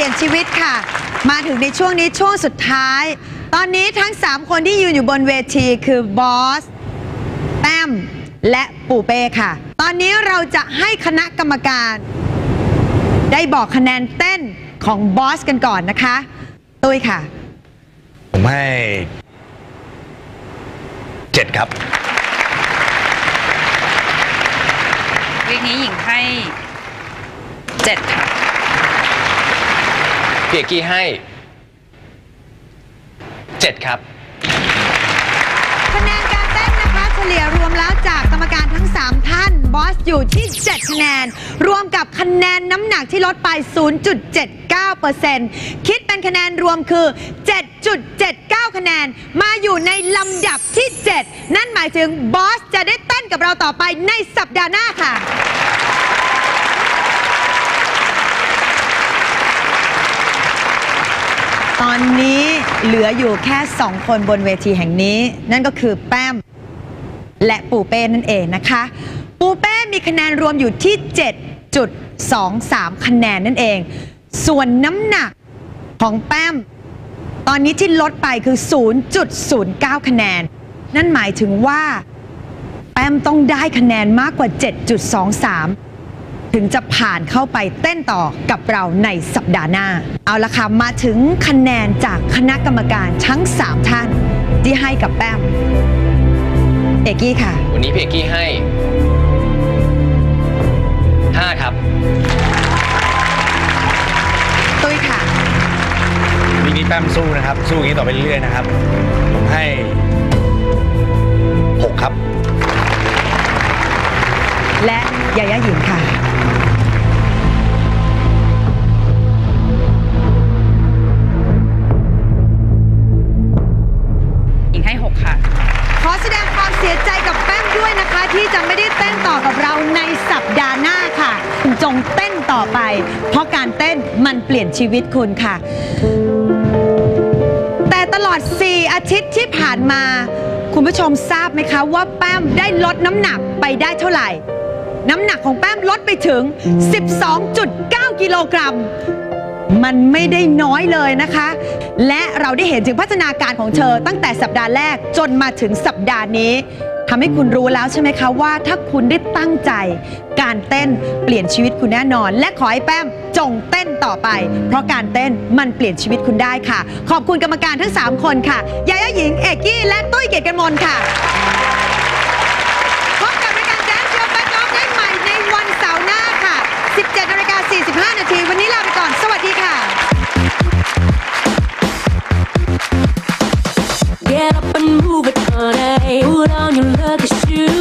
ลี่ยนชีวิตค่ะ มาถึงในช่วงนี้ช่วงสุดท้าย ตอนนี้ทั้ง 3 คนที่ยืนอยู่บนเวทีคือบอส แต้ม และปู่เป้ค่ะ ตอนนี้เราจะให้คณะกรรมการ ได้บอกคะแนนเต้นของบอสกันก่อนนะคะ ตุ้ยค่ะ ผมให้เจ็ดครับ วีคนี้หญิงให้เจ็ดค่ะ เพี่เอกกี้ให้เจ็ดครับ คะแนนการเต้นนะคะเฉลี่ยรวมแล้วจากกรรมการทั้ง 3 ท่านบอสอยู่ที่ 7 คะแนน รวมกับคะแนนน้ำหนักที่ลดไป 0.79%คิดเป็นคะแนนรวมคือ 7.79 คะแนน มาอยู่ในลำดับที่ 7 นั่นหมายถึงบอสจะได้เต้นกับเราต่อไปในสัปดาห์หน้าค่ะ ตอนนี้เหลืออยู่แค่ 2 คนบนเวทีแห่งนี้ นั่นก็คือแป้ม และปูเป้นั่นเองนะคะ ปูเป้มีคะแนนรวมอยู่ที่ 7.23 คะแนนนั่นเอง ส่วนน้ำหนักของแป้ม ตอนนี้ที่ลดไปคือ 0.09 คะแนน นั่นหมายถึงว่า แป้มต้องได้คะแนนมากกว่า 7.23 ถึงจะผ่านเข้าไปเต้นต่อกับเราในสัปดาห์หน้า เอาละค่ะ มาถึงคะแนนจากคณะกรรมการทั้ง 3 ท่าน ที่ให้กับแป้มเอกกี้ค่ะ วันนี้พี่เอกกี้ให้ห้าครับ ตุ้ยค่ะ วีคนี้แป้มสู้นะครับ สู้อย่างนี้ต่อไปเรื่อยๆนะครับ ผมให้หกครับ และยายาหญิงค่ะ สียใจกับแป้มด้วยนะคะ ที่จะไม่ได้เต้นต่อกับเราในสัปดาห์หน้าค่ะ จงเต้นต่อไป เพราะการเต้นมันเปลี่ยนชีวิตคุณค่ะ แต่ตลอด 4 อาทิตย์ที่ผ่านมา คุณผู้ชมทราบไหมคะว่าแป้มได้ลดน้ำหนักไปได้เท่าไหร่ น้ำหนักของแป้มลดไปถึง 12.9 กิโลกรัม มันไม่ได้น้อยเลยนะคะ และเราได้เห็นถึงพัฒนาการของเธอตั้งแต่สัปดาห์แรกจนมาถึงสัปดาห์นี้ทำให้คุณรู้แล้วใช่ไหมคะว่าถ้าคุณได้ตั้งใจ การเต้นเปลี่ยนชีวิตคุณแน่นอน และขอให้แป้มจงเต้นต่อไป เพราะการเต้นมันเปลี่ยนชีวิตคุณได้ค่ะ ขอบคุณกรรมการทั้ง 3 คนค่ะยายาหญิงเอกกี้และตุ้ยเกียรติกันมลค่ะ พบกับรายการแจ๊สโชว์แบ็คออฟได้ใหม่ในวันเสาร์หน้าค่ะ 17นาฬิกา 45 นาที วันนี้ลาไปก่อน สวัสดีค่ะ Get up and move it, honey. Put on your lucky shoes.